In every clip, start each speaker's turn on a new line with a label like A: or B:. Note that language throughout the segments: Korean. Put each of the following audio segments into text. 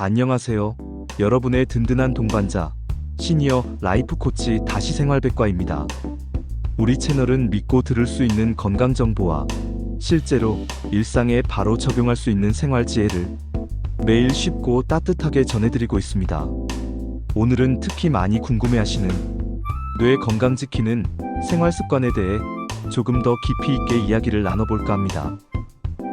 A: 안녕하세요. 여러분의 든든한 동반자 시니어 라이프 코치 다시 생활백과입니다. 우리 채널은 믿고 들을 수 있는 건강 정보와 실제로 일상에 바로 적용할 수 있는 생활 지혜를 매일 쉽고 따뜻하게 전해드리고 있습니다. 오늘은 특히 많이 궁금해하시는 뇌 건강 지키는 생활 습관에 대해 조금 더 깊이 있게 이야기를 나눠볼까 합니다.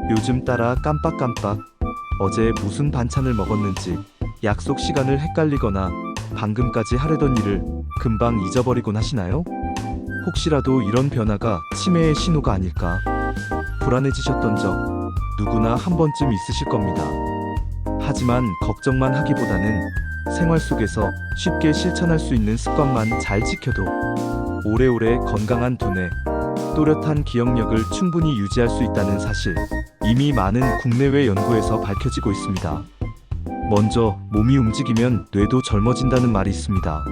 A: 요즘 따라 깜빡깜빡 어제 무슨 반찬을 먹었는지 약속 시간을 헷갈리거나 방금까지 하려던 일을 금방 잊어버리곤 하시나요? 혹시라도 이런 변화가 치매의 신호가 아닐까 불안해지셨던 적 누구나 한 번쯤 있으실 겁니다. 하지만 걱정만 하기보다는 생활 속에서 쉽게 실천할 수 있는 습관만 잘 지켜도 오래오래 건강한 두뇌, 또렷한 기억력을 충분히 유지할 수 있다는 사실 이미 많은 국내외 연구에서 밝혀지고 있습니다. 먼저 몸이 움직이면 뇌도 젊어진다는 말이 있습니다.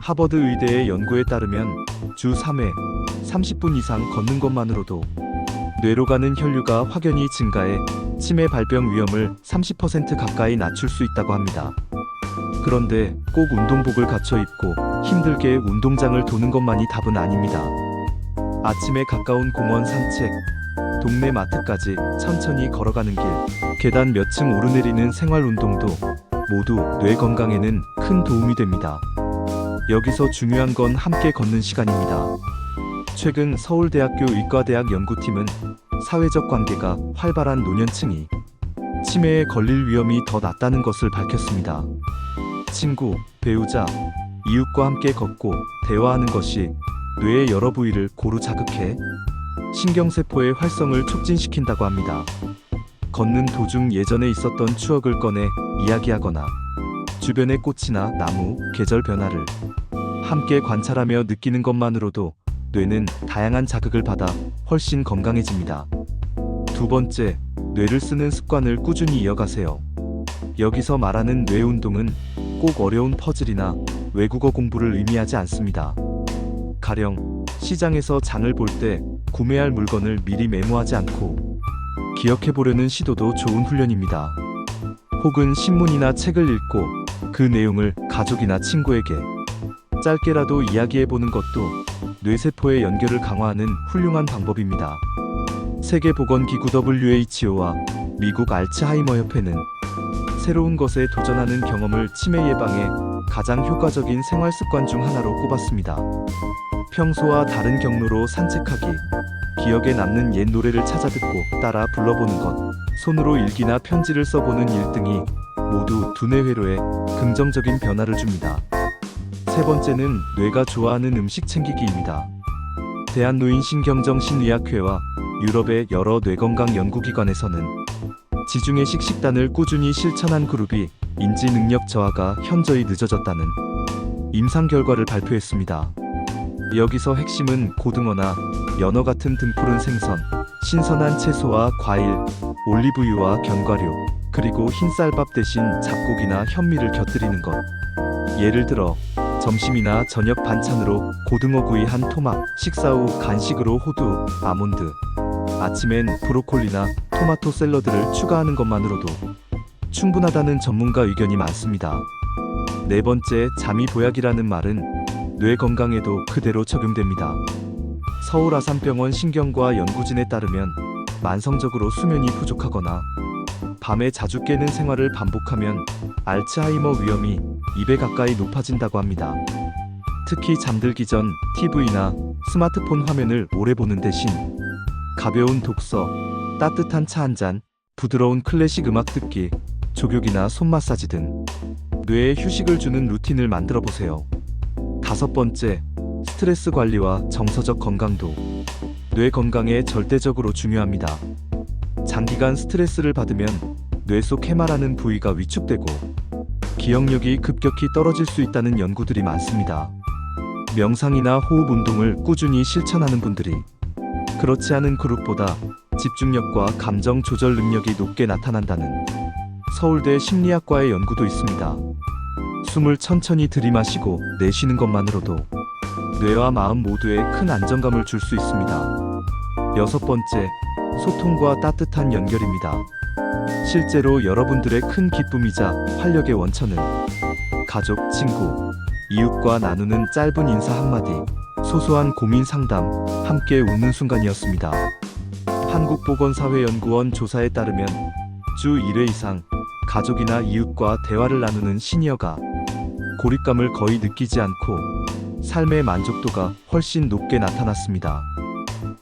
A: 하버드 의대의 연구에 따르면 주 3회 30분 이상 걷는 것만으로도 뇌로 가는 혈류가 확연히 증가해 치매 발병 위험을 30% 가까이 낮출 수 있다고 합니다. 그런데 꼭 운동복을 갖춰 입고 힘들게 운동장을 도는 것만이 답은 아닙니다. 아침에 가까운 공원 산책, 동네 마트까지 천천히 걸어가는 길, 계단 몇 층 오르내리는 생활 운동도 모두 뇌 건강에는 큰 도움이 됩니다. 여기서 중요한 건 함께 걷는 시간입니다. 최근 서울대학교 의과대학 연구팀은 사회적 관계가 활발한 노년층이 치매에 걸릴 위험이 더 낮다는 것을 밝혔습니다. 친구, 배우자, 이웃과 함께 걷고 대화하는 것이 뇌의 여러 부위를 고루 자극해 신경세포의 활성을 촉진시킨다고 합니다. 걷는 도중 예전에 있었던 추억을 꺼내 이야기하거나 주변의 꽃이나 나무, 계절 변화를 함께 관찰하며 느끼는 것만으로도 뇌는 다양한 자극을 받아 훨씬 건강해집니다. 두 번째, 뇌를 쓰는 습관을 꾸준히 이어가세요. 여기서 말하는 뇌 운동은 꼭 어려운 퍼즐이나 외국어 공부를 의미하지 않습니다. 가령 시장에서 장을 볼 때 구매할 물건을 미리 메모하지 않고 기억해 보려는 시도도 좋은 훈련입니다. 혹은 신문이나 책을 읽고 그 내용을 가족이나 친구에게 짧게라도 이야기해 보는 것도 뇌세포의 연결을 강화하는 훌륭한 방법입니다. 세계보건기구 WHO와 미국 알츠하이머 협회는 새로운 것에 도전하는 경험을 치매 예방에 가장 효과적인 생활 습관 중 하나로 꼽았습니다. 평소와 다른 경로로 산책하기, 기억에 남는 옛 노래를 찾아 듣고 따라 불러보는 것, 손으로 일기나 편지를 써보는 일 등이 모두 두뇌 회로에 긍정적인 변화를 줍니다. 세 번째는 뇌가 좋아하는 음식 챙기기입니다. 대한노인신경정신의학회와 유럽의 여러 뇌건강 연구기관에서는 지중해식 식단을 꾸준히 실천한 그룹이 인지 능력 저하가 현저히 늦어졌다는 임상 결과를 발표했습니다. 여기서 핵심은 고등어나 연어 같은 등푸른 생선, 신선한 채소와 과일, 올리브유와 견과류, 그리고 흰쌀밥 대신 잡곡이나 현미를 곁들이는 것. 예를 들어 점심이나 저녁 반찬으로 고등어 구이 한 토막, 식사 후 간식으로 호두, 아몬드, 아침엔 브로콜리나 토마토 샐러드를 추가하는 것만으로도 충분하다는 전문가 의견이 많습니다. 네 번째, 잠이 보약이라는 말은 뇌 건강에도 그대로 적용됩니다. 서울 아산병원 신경과 연구진에 따르면 만성적으로 수면이 부족하거나 밤에 자주 깨는 생활을 반복하면 알츠하이머 위험이 2배 가까이 높아진다고 합니다. 특히 잠들기 전 TV나 스마트폰 화면을 오래 보는 대신 가벼운 독서, 따뜻한 차 한 잔, 부드러운 클래식 음악 듣기, 족욕이나 손 마사지 등 뇌에 휴식을 주는 루틴을 만들어 보세요. 다섯 번째, 스트레스 관리와 정서적 건강도 뇌 건강에 절대적으로 중요합니다. 장기간 스트레스를 받으면 뇌 속 해마라는 부위가 위축되고 기억력이 급격히 떨어질 수 있다는 연구들이 많습니다. 명상이나 호흡 운동을 꾸준히 실천하는 분들이 그렇지 않은 그룹보다 집중력과 감정 조절 능력이 높게 나타난다는 서울대 심리학과의 연구도 있습니다. 숨을 천천히 들이마시고 내쉬는 것만으로도 뇌와 마음 모두에 큰 안정감을 줄 수 있습니다. 여섯 번째, 소통과 따뜻한 연결입니다. 실제로 여러분들의 큰 기쁨이자 활력의 원천은 가족, 친구, 이웃과 나누는 짧은 인사 한마디, 소소한 고민 상담, 함께 웃는 순간이었습니다. 한국보건사회연구원 조사에 따르면 주 1회 이상 가족이나 이웃과 대화를 나누는 시니어가 고립감을 거의 느끼지 않고 삶의 만족도가 훨씬 높게 나타났습니다.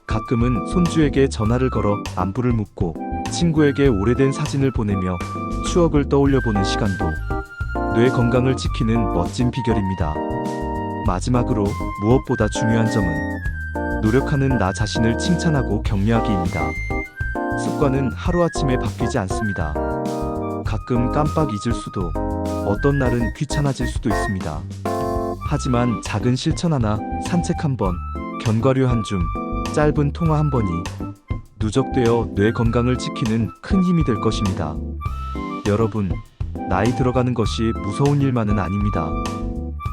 A: 가끔은 손주에게 전화를 걸어 안부를 묻고 친구에게 오래된 사진을 보내며 추억을 떠올려 보는 시간도 뇌 건강을 지키는 멋진 비결입니다. 마지막으로 무엇보다 중요한 점은 노력하는 나 자신을 칭찬하고 격려하기입니다. 습관은 하루아침에 바뀌지 않습니다. 가끔 깜빡 잊을 수도, 어떤 날은 귀찮아질 수도 있습니다. 하지만 작은 실천 하나, 산책 한 번, 견과류 한 줌, 짧은 통화 한 번이 누적되어 뇌 건강을 지키는 큰 힘이 될 것입니다. 여러분, 나이 들어가는 것이 무서운 일만은 아닙니다.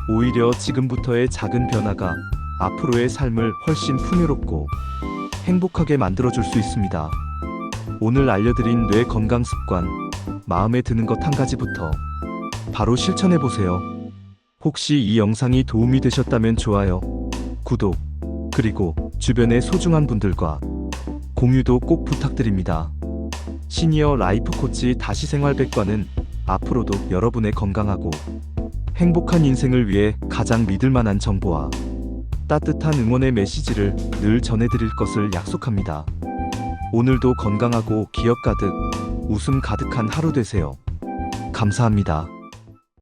A: 오히려 지금부터의 작은 변화가 앞으로의 삶을 훨씬 풍요롭고 행복하게 만들어줄 수 있습니다. 오늘 알려드린 뇌 건강 습관, 마음에 드는 것 한 가지부터 바로 실천해 보세요. 혹시 이 영상이 도움이 되셨다면 좋아요, 구독, 그리고 주변의 소중한 분들과 공유도 꼭 부탁드립니다. 시니어 라이프 코치 다시 생활 백과는 앞으로도 여러분의 건강하고 행복한 인생을 위해 가장 믿을 만한 정보와 따뜻한 응원의 메시지를 늘 전해드릴 것을 약속합니다. 오늘도 건강하고 기억 가득, 웃음 가득한 하루 되세요. 감사합니다.